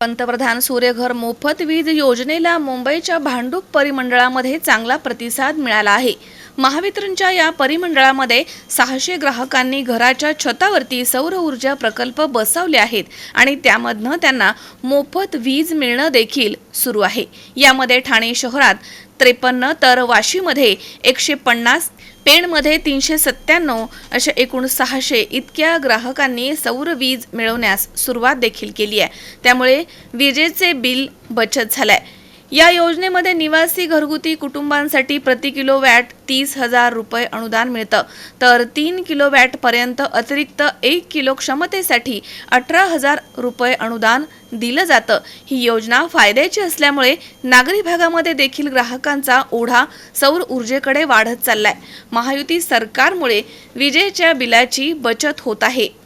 पंतप्रधान सूर्यघर मोफत वीज योजनेला मुंबईच्या भांडूप परिमंडळामध्ये चांगला प्रतिसाद मिळाला आहे. महावितरणच्या या परिमंडळामध्ये सहाशे ग्राहकांनी घराच्या छतावरती सौर ऊर्जा प्रकल्प बसवले आहेत आणि त्यामधनं त्यांना मोफत वीज मिळणं देखील सुरू आहे. यामध्ये ठाणे शहरात त्रेपन्न तर वाशीमध्ये एकशे पन्नास पेणमध्ये तीनशे सत्त्याण्णव अशा एकूण सहाशे इतक्या ग्राहकांनी सौर वीज मिळवण्यास सुरुवात देखील केली आहे. त्यामुळे विजेचे बिल बचत झालंय. या योजनेमध्ये निवासी घरगुती कुटुंबांसाठी प्रति किलो वॅट तीस हजार रुपये अनुदान मिळतं. तर तीन किलो वॅट पर्यंत अतिरिक्त एक किलो क्षमतेसाठी अठरा हजार रुपये अनुदान दिलं जातं. ही योजना फायद्याची असल्यामुळे नागरी भागामध्ये देखील ग्राहकांचा ओढा सौर ऊर्जेकडे वाढत चाललाय. महायुती सरकारमुळे विजेच्या बिलाची बचत होत आहे.